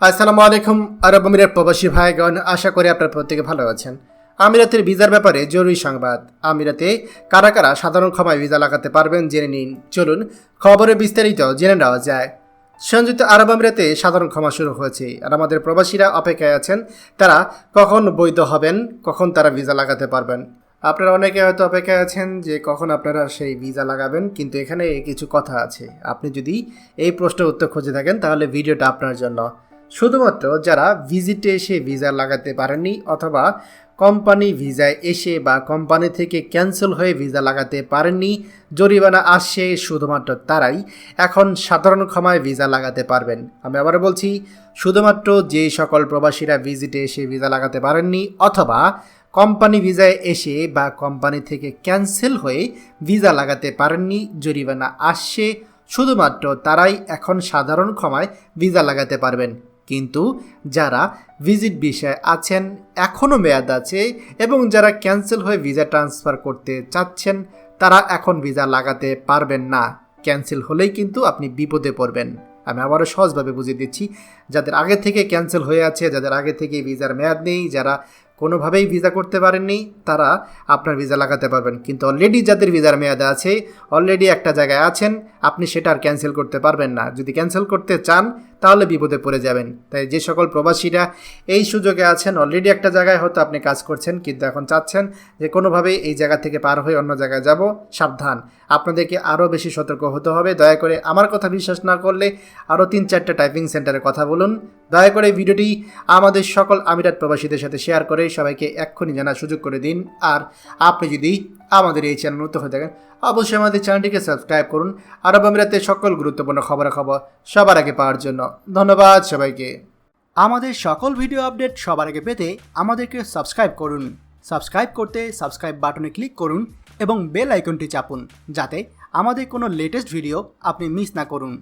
আসসালামু আলাইকুম, আরব আমিরাত প্রবাসী ভাইগণ, আশা করি আপনার প্রত্যেকে ভালো আছেন। আমিরাতের ভিসার ব্যাপারে জরুরি সংবাদ। আমিরাতে কারা কারা সাধারণ ক্ষমায় ভিসা লাগাতে পারবেন জেনে নিন। চলুন খবরে বিস্তারিত জেনে নেওয়া যায়। সংযুক্ত আরব আমিরাতে সাধারণ ক্ষমা শুরু হয়েছে আর আমাদের প্রবাসীরা অপেক্ষায় আছেন, তারা কখন বৈধ হবেন, কখন তারা ভিসা লাগাতে পারবেন। আপনারা অনেকে হয়তো অপেক্ষায় আছেন যে কখন আপনারা সেই ভিসা লাগাবেন, কিন্তু এখানে কিছু কথা আছে। আপনি যদি এই প্রশ্নের উত্তর খুঁজে থাকেন, তাহলে ভিডিওটা আপনার জন্য। শুধুমাত্র যারা ভিজিটে এসে ভিসা লাগাতে পারেননি অথবা কোম্পানি ভিসায় এসে বা কোম্পানি থেকে ক্যান্সেল হয়ে ভিসা লাগাতে পারেননি, জরিমানা আসছে শুধুমাত্র তারাই এখন সাধারণ ক্ষমায় ভিসা লাগাতে পারবেন। আমি আবার বলছি, শুধুমাত্র যে সকল প্রবাসীরা ভিজিটে এসে ভিসা লাগাতে পারেননি অথবা কোম্পানি ভিসায় এসে বা কোম্পানি থেকে ক্যান্সেল হয়ে ভিসা লাগাতে পারেননি, জরিমানা আসছে শুধুমাত্র তারাই এখন সাধারণ ক্ষমায় ভিসা লাগাতে পারবেন। কিন্তু যারা ভিজিট বিষয়ে আছেন, এখনও মেয়াদ আছে এবং যারা ক্যান্সেল হয়ে ভিসা ট্রান্সফার করতে চাচ্ছেন, তারা এখন ভিসা লাগাতে পারবেন না। ক্যান্সেল হলেই কিন্তু আপনি বিপদে পড়বেন। আমি আবারও সহজভাবে বুঝিয়ে দিচ্ছি, যাদের আগে থেকে ক্যান্সেল হয়ে আছে, যাদের আগে থেকে ভিসার মেয়াদ নেই, যারা কোনোভাবেই ভিসা করতে পারেননি, তারা আপনার ভিসা লাগাতে পারবেন। কিন্তু অলরেডি যাদের ভিসার মেয়াদ আছে অলরেডি একটা জায়গায় আছেন, আপনি সেটা আর ক্যান্সেল করতে পারবেন না। যদি ক্যান্সেল করতে চান, তাহলে বিপদে পড়ে যাবেন। তাই যে সকল প্রবাসীরা এই সুযোগে আছেন অলরেডি একটা জায়গায় হয়তো আপনি কাজ করছেন, কিন্তু এখন চাচ্ছেন যে কোনোভাবেই এই জায়গা থেকে পার হয়ে অন্য জায়গায় যাব, সাবধান। আপনাদেরকে আরও বেশি সতর্ক হতে হবে। দয়া করে আমার কথা বিশ্বাস না করলে আরও তিন চারটা টাইপিং সেন্টারে কথা বলুন। দয়া করে ভিডিওটি আমাদের সকল আমিরাত প্রবাসীদের সাথে শেয়ার করে সবাইকে এক্ষুনি জানার সুযোগ করে দিন। আর আপনি যদি আমাদের এই চ্যানেল নতুন হয়ে থাকেন, অবশ্যই আমাদের চ্যানেলটিকে সাবস্ক্রাইব করুন। আরব আমিরাতের সকল গুরুত্বপূর্ণ খবরাখবর সবার আগে পাওয়ার জন্য ধন্যবাদ সবাইকে। আমাদের সকল ভিডিও আপডেট সবার আগে পেতে আমাদেরকে সাবস্ক্রাইব করুন। সাবস্ক্রাইব করতে সাবস্ক্রাইব বাটনে ক্লিক করুন এবং বেল আইকনটি চাপুন, যাতে আমাদের কোনো লেটেস্ট ভিডিও আপনি মিস না করুন।